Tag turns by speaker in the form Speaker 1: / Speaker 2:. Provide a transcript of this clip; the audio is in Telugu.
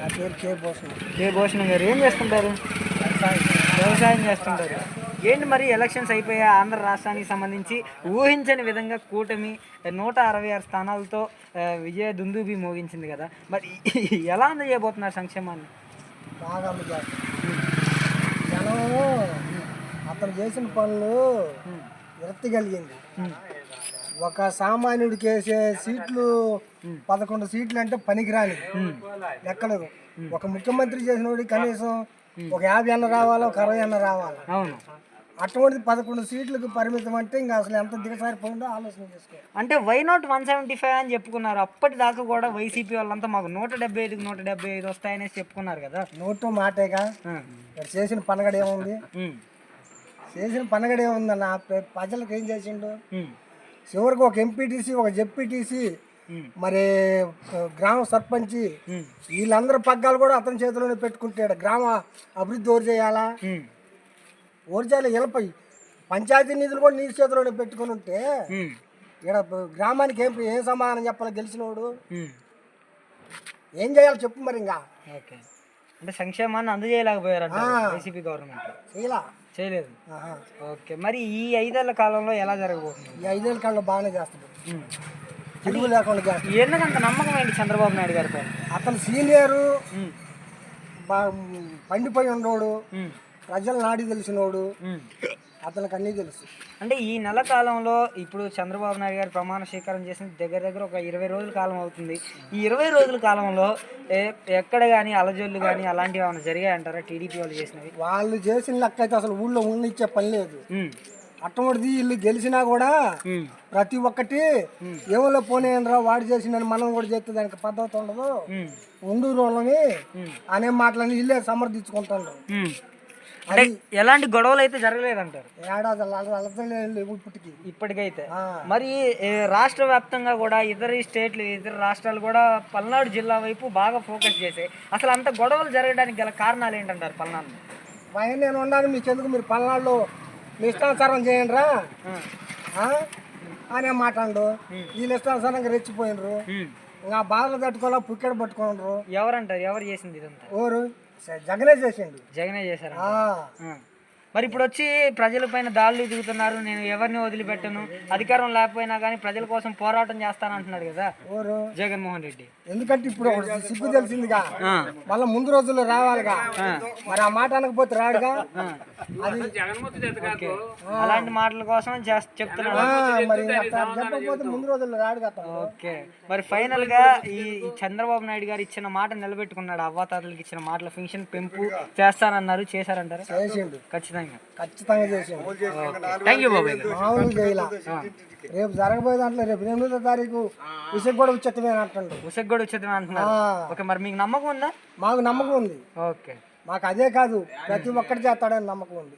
Speaker 1: నా పేరు కే భూషణ్.
Speaker 2: కే భూషణ్ గారు. ఏం చేస్తుంటారు? వ్యవసాయం. చేస్తుంటారు. ఏంటి మరి ఎలక్షన్స్ అయిపోయాయి ఆంధ్ర రాష్ట్రానికి సంబంధించి ఊహించని విధంగా కూటమి నూట అరవై ఆరు స్థానాలతో విజయ దుందుబి మోగించింది కదా. మరి ఎలా అందజేయబోతున్నారు సంక్షేమాన్ని?
Speaker 1: బాగా జనం అతను చేసిన పనులు విరక్తి కలిగింది. ఒక సామాన్యుడికి వేసే సీట్లు పదకొండు సీట్లు అంటే పనికిరాని లెక్కలేదు. ఒక ముఖ్యమంత్రి చేసిన కనీసం ఒక యాభై అన్న రావాలా ఒక అరవై అన్న రావాలా?
Speaker 2: అవును.
Speaker 1: అటువంటిది పదకొండు సీట్లకు పరిమితం అంటే ఇంకా అసలు ఎంత దిగసారిపోయిందో ఆలోచన చేసుకో
Speaker 2: అంటే why not one seventy five అని చెప్పుకున్నారు. అప్పటిదాకా కూడా వైసీపీ వాళ్ళంతా మాకు నూట డెబ్బై ఐదుకి నూట డెబ్బై ఐదు వస్తాయనేసి చెప్పుకున్నారు కదా.
Speaker 1: నోటు మాటేగా? చేసిన పనగడ ఏముంది
Speaker 2: ఉమ్.
Speaker 1: చేసిన పనగడ ఏముందన్న ప్ర- ప్రజలకు ఏం చేసిండు. చివరికి ఒక ఎంపీటీసీ ఒక జెడ్పీటీసీ
Speaker 2: ఉమ్.
Speaker 1: మరి గ్రామ సర్పంచి. వీళ్ళందరి పగ్గాలు కూడా అతని చేతిలోనే పెట్టుకుంటాడు గ్రామ అభివృద్ధి ఓరు చేయాలా. ఓరు చేయాలి వీళ్ళపై పంచాయతీ నిధులు కూడా నీ చేతిలోనే పెట్టుకుని ఉంటే. ఇక్కడ గ్రామానికి ఏం ఏం సమాధానం చెప్పాలి గెలిచినోడు. ఏం చేయాలి చెప్పు మరి ఇంకా
Speaker 2: ఓకే అంటే సంక్షేమాన్ని అందజేయలేకపోయారంట
Speaker 1: ఆ.
Speaker 2: వైసీపీ గవర్నమెంట్
Speaker 1: ఇలా
Speaker 2: చేయలేదు. ఓకే మరి ఈ ఐదేళ్ళ కాలంలో ఎలా జరగబోతుంది
Speaker 1: ఈ ఐదేళ్ళ కాలంలో బాగానే చేస్తాడు
Speaker 2: ఉమ్.
Speaker 1: తిరుగు లేకుండా చేస్తాడు
Speaker 2: ఎందుకంత నమ్మకం ఏంటి చంద్రబాబు నాయుడు గారిపై
Speaker 1: అతను సీనియరు పండిపోయి ఉండోడు
Speaker 2: ఉమ్.
Speaker 1: ప్రజల నాడి తెలిసినోడు. అతనికి అన్నీ తెలుసు
Speaker 2: అంటే ఈ నెల కాలంలో ఇప్పుడు చంద్రబాబు నాయుడు గారు ప్రమాణ స్వీకారం చేసిన దగ్గర దగ్గర ఒక ఇరవై రోజుల కాలం అవుతుంది ఈ ఇరవై రోజుల కాలంలో ఎక్కడ కానీ అలజోళ్ళు కానీ అలాంటివి ఏమైనా జరిగాయంటారా టీడీపీ వాళ్ళు చేసినవి
Speaker 1: వాళ్ళు చేసిన లెక్క అయితే అసలు ఊళ్ళో ఉండనిచ్చే పని లేదు. అటువంటిది వీళ్ళు గెలిచినా కూడా. ప్రతి ఒక్కటి ఏమో పోనేనరా వాడు చేసిందని మనం కూడా చేస్తే దానికి పద్ధతి ఉండదు
Speaker 2: ఉమ్.
Speaker 1: ఉండు వాళ్ళని
Speaker 2: ఉమ్.
Speaker 1: అనే మాటలని వీళ్ళే సమర్థించుకుంటారు.
Speaker 2: అంటే ఎలాంటి గొడవలు అయితే జరగలేదంటారు?
Speaker 1: ఏడాది ఇప్పటికి.
Speaker 2: ఇప్పటికైతే. మరి రాష్ట్ర వ్యాప్తంగా కూడా ఇతర స్టేట్లు ఇతర రాష్ట్రాలు కూడా పల్నాడు జిల్లా వైపు బాగా ఫోకస్ చేసాయి అసలు అంత గొడవలు జరగడానికి గల కారణాలు ఏంటంటారు పల్నాడు
Speaker 1: పైన నేను ఉన్నాను మీకు ఎందుకు మీరు పల్నాడులో మీ ఇష్టానుసారం చేయండి రా అనే మాట అండు వీళ్ళు ఇష్టానుసారంగా రెచ్చిపోయినరు. ఇంకా బాధలు తట్టుకోవాలా పుక్కెడ పట్టుకోండ్రు
Speaker 2: ఎవరంటారు? ఎవరు చేసింది ఇదంతా?
Speaker 1: స- జగనే చేసిండు.
Speaker 2: జగనే చేశారు మరి ఇప్పుడు వచ్చి ప్రజల పైన దాడులు దిగుతున్నారు నేను ఎవరిని వదిలిపెట్టను అధికారం లేకపోయినా కానీ ప్రజల కోసం పోరాటం చేస్తానంటున్నాడు కదా
Speaker 1: ఓరు
Speaker 2: జగన్మోహన్ రెడ్డి.
Speaker 1: ఎందుకంటే ఇప్పుడు సిగ్గు తెలిసిందిగా. మళ్ళీ ముందు రోజుల్లో రావాలిగా. మరి ఆ మాట అనకపోతే రాడుగా.
Speaker 2: అలాంటి మాటల కోసం చెప్తున్నాడు.
Speaker 1: కదా
Speaker 2: ఓకే. మరి ఫైనల్గా ఈ చంద్రబాబు నాయుడు గారు ఇచ్చిన మాట నిలబెట్టుకున్నాడు. అవ్వాతాతలకు ఇచ్చిన మాటల ఫంక్షన్ పెంపు చేస్తానన్నారు. చేశారంటారు?
Speaker 1: చేసిండు.
Speaker 2: ఖచ్చితంగా. థ్యాంక్ యూ బాబాయ్.
Speaker 1: మామూలు చేయాల? రేపు జరగబోయే దాంట్లో రేపు ఎనిమిదో తారీఖు విసుగు కూడా ఉచితమే అంటుండు
Speaker 2: ఉసక్ కూడా అంటున్నారు.
Speaker 1: ఆ,
Speaker 2: ఓకే మరి మీకు నమ్మకం ఉందా?
Speaker 1: మాకు నమ్మకం ఉంది.
Speaker 2: ఓకే.
Speaker 1: మాకు అదే కాదు ప్రతి ఒక్కటి చేస్తాడని నమ్మకం ఉంది.